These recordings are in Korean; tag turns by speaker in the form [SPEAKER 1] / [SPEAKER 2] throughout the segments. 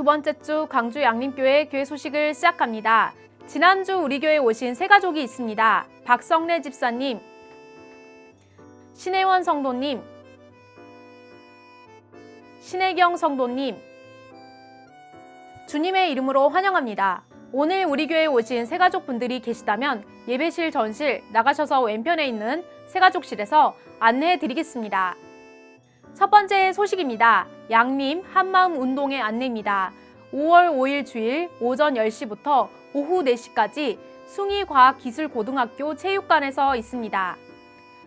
[SPEAKER 1] 두 번째 주 광주 양림교회 교회 소식을 시작합니다. 지난주 우리 교회에 오신 세 가족이 있습니다. 박성래 집사님, 신혜원 성도님, 신혜경 성도님, 주님의 이름으로 환영합니다. 오늘 우리 교회에 오신 세 가족 분들이 계시다면 예배실 전실 나가셔서 왼편에 있는 세 가족실에서 안내해 드리겠습니다. 첫 번째 소식입니다. 양림 한마음 운동의 안내입니다. 5월 5일 주일 오전 10시부터 오후 4시까지 숭이과학기술고등학교 체육관에서 있습니다.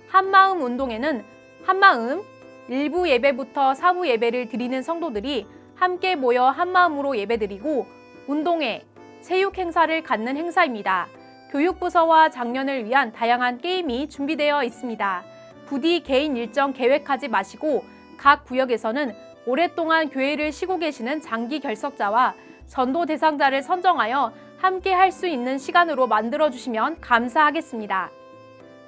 [SPEAKER 1] 한마음 운동에는 한마음 일부 예배부터 사부 예배를 드리는 성도들이 함께 모여 한마음으로 예배드리고 운동회, 체육 행사를 갖는 행사입니다. 교육부서와 작년을 위한 다양한 게임이 준비되어 있습니다. 부디 개인 일정 계획하지 마시고 각 구역에서는 오랫동안 교회를 쉬고 계시는 장기 결석자와 전도 대상자를 선정하여 함께 할 수 있는 시간으로 만들어 주시면 감사하겠습니다.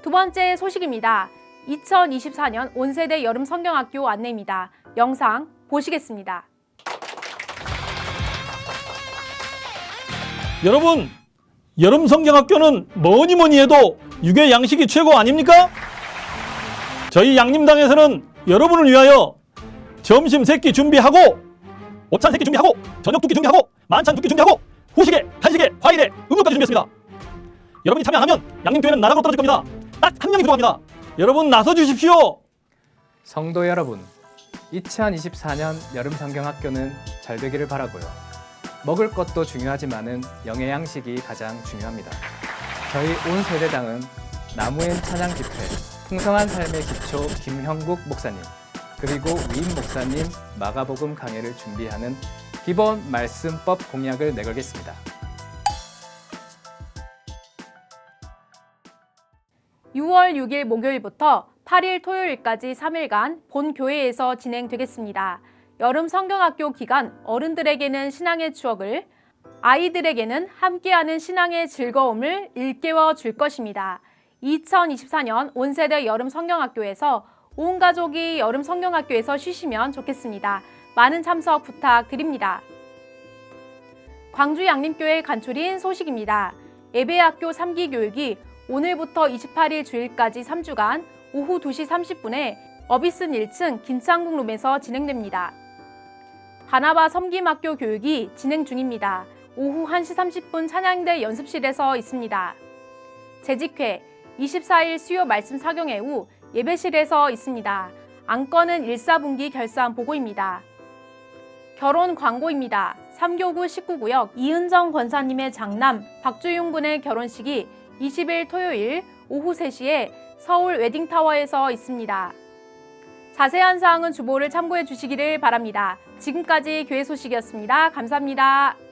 [SPEAKER 1] 두 번째 소식입니다. 2024년 온세대 여름 성경학교 안내입니다. 영상 보시겠습니다.
[SPEAKER 2] 여러분, 여름 성경학교는 뭐니 뭐니 해도 육의 양식이 최고 아닙니까? 저희 양림당에서는 여러분을 위하여 점심 세끼 준비하고 오찬 세끼 준비하고 저녁 두끼 준비하고 만찬 두끼 준비하고 후식에 간식에 과일에 음료까지 준비했습니다. 여러분이 참여 안 하면 양림교회는 나락으로 떨어질 겁니다. 딱 한 명이 부족합니다. 여러분 나서 주십시오.
[SPEAKER 3] 성도 여러분, 2024년 여름 성경학교는 잘 되기를 바라고요. 먹을 것도 중요하지만은 영의 양식이 가장 중요합니다. 저희 온 세대당은 나무엔 찬양 집회, 풍성한 삶의 기초 김형국 목사님, 그리고 위임 목사님 마가복음 강해를 준비하는 기본 말씀법 공약을 내걸겠습니다.
[SPEAKER 1] 6일 목요일부터 8일 토요일까지 3일간 본 교회에서 진행되겠습니다. 여름 성경학교 기간 어른들에게는 신앙의 추억을, 아이들에게는 함께하는 신앙의 즐거움을 일깨워 줄 것입니다. 2024년 온세대 여름 성경학교에서 온 가족이 여름 성경학교에서 쉬시면 좋겠습니다. 많은 참석 부탁드립니다. 광주 양림교회 간추린 소식입니다. 예배학교 3기 교육이 오늘부터 28일 주일까지 3주간 오후 2시 30분에 어비슨 1층 김창국 룸에서 진행됩니다. 바나바 섬김학교 교육이 진행 중입니다. 오후 1시 30분 찬양대 연습실에서 있습니다. 재직회 24일 수요 말씀 사경회 후 예배실에서 있습니다. 안건은 1, 4분기 결산 보고입니다. 결혼 광고입니다. 3교구 19구역 이은정 권사님의 장남 박주용 군의 결혼식이 20일 토요일 오후 3시에 서울 웨딩타워에서 있습니다. 자세한 사항은 주보를 참고해 주시기를 바랍니다. 지금까지 교회 소식이었습니다. 감사합니다.